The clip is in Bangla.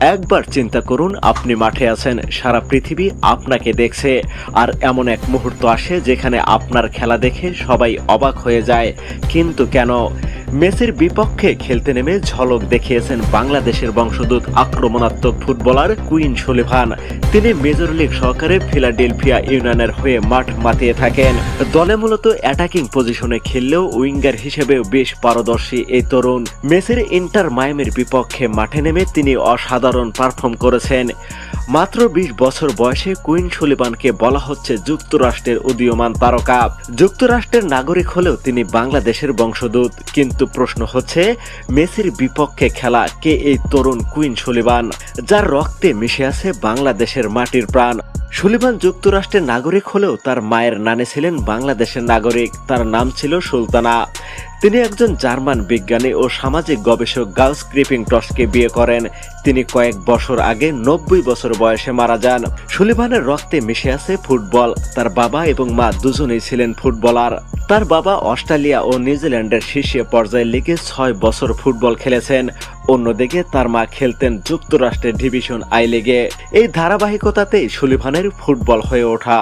একবার চিন্তা করুন, আপনি মাঠে আছেন, সারা পৃথিবী আপনাকে দেখছে। আর এমন এক মুহূর্ত আসে যেখানে আপনার খেলা দেখে সবাই অবাক হয়ে যায়, কিন্তু কেন? মেসির বিপক্ষে খেলতে নেমে ঝলক দেখিয়েছেন বাংলাদেশের বংশদূত আক্রমণাত্মক ফুটবলার কুইন সুলিভান। তিনি মেজর লীগ সহকারে ফিলাডেলফিয়া ইউনিয়নের হয়ে মাঠ মাতিয়ে থাকেন। দলে মূলত অ্যাটাকিং পজিশনে খেললেও উইঙ্গার হিসেবেও বেশ পারদর্শী এই তরুণ। মেসির ইন্টার মায়ামের বিপক্ষে মাঠে নেমে তিনি অসাধারণ পারফর্ম করেছেন। মাত্র বিশ বছর বয়সে কুইন সুলিবানকে বলা হচ্ছে যুক্তরাষ্ট্রের উদীয়মান তারকা। যুক্তরাষ্ট্রের নাগরিক হলেও তিনি বাংলাদেশের বংশদূত কিন্তু প্রশ্ন হচ্ছে, মেসির বিপক্ষে খেলা কে এই তরুণ কুইন সুলিবান যার রক্তে মিশে আছে বাংলাদেশের মাটির প্রাণ? সুলিমান যুক্তরাষ্ট্রের নাগরিক হলেও তার মায়ের নানে ছিলেন বাংলাদেশের নাগরিক। তার নাম ছিল সুলতানা। তিনি একজন জার্মান বিজ্ঞানী ও সামাজিক গবেষক গাউস ক্রিপিং টসকে বিয়ে করেন। তিনি কয়েক বছর আগে নব্বই বছর বয়সে মারা যান। সুলিভানের রক্তে মিশে আছে ফুটবল। তার বাবা এবং মা দুজনেই ছিলেন ফুটবলার। তার বাবা অস্ট্রেলিয়া ও নিউজিল্যান্ডের শীর্ষে পর্যায়ের লিগে ছয় বছর ফুটবল খেলেছেন। অন্যদিকে তার মা খেলতেন যুক্তরাষ্ট্রের ডিভিশন আই লিগে। এই ধারাবাহিকতাতেই সুলিভানের ফুটবল হয়ে ওঠা।